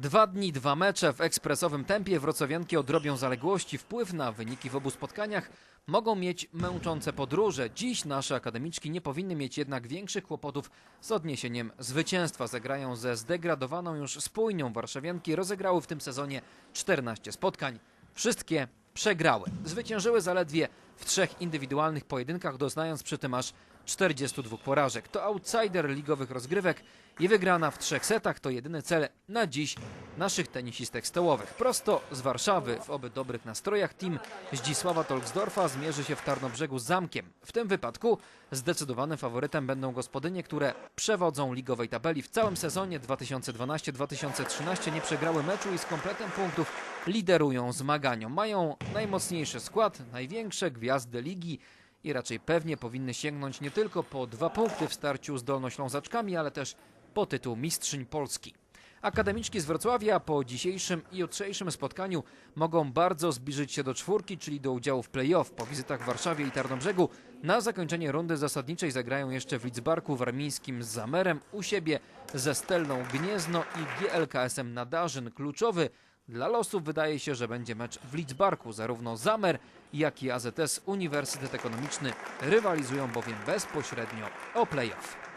Dwa dni, dwa mecze w ekspresowym tempie wrocławianki odrobią zaległości. Wpływ na wyniki w obu spotkaniach mogą mieć męczące podróże. Dziś nasze akademiczki nie powinny mieć jednak większych kłopotów z odniesieniem zwycięstwa. Zagrają ze zdegradowaną już spójnią. Warszawianki rozegrały w tym sezonie 14 spotkań. Wszystkie przegrały. Zwyciężyły zaledwie w trzech indywidualnych pojedynkach, doznając przy tym aż 42 porażek. To outsider ligowych rozgrywek i wygrana w trzech setach to jedyny cel na dziś naszych tenisistek stołowych. Prosto z Warszawy w oby dobrych nastrojach team Zdzisława Tolksdorfa zmierzy się w Tarnobrzegu z Zamkiem. W tym wypadku zdecydowanym faworytem będą gospodynie, które przewodzą ligowej tabeli. W całym sezonie 2012-2013 nie przegrały meczu i z kompletem punktów liderują zmaganiom. Mają najmocniejszy skład, największe gwiazdy ligi i raczej pewnie powinny sięgnąć nie tylko po dwa punkty w starciu z Dolnoślązaczkami, ale też po tytuł Mistrzyń Polski. Akademiczki z Wrocławia po dzisiejszym i jutrzejszym spotkaniu mogą bardzo zbliżyć się do czwórki, czyli do udziału w play-off. Po wizytach w Warszawie i Tarnobrzegu na zakończenie rundy zasadniczej zagrają jeszcze w Lidzbarku Warmińskim z Zamerem, u siebie ze Stelną Gniezno i GLKS-em Nadarzyn. Kluczowy dla losów wydaje się, że będzie mecz w Lidzbarku. Zarówno Zamer, jak i AZS Uniwersytet Ekonomiczny rywalizują bowiem bezpośrednio o play-off.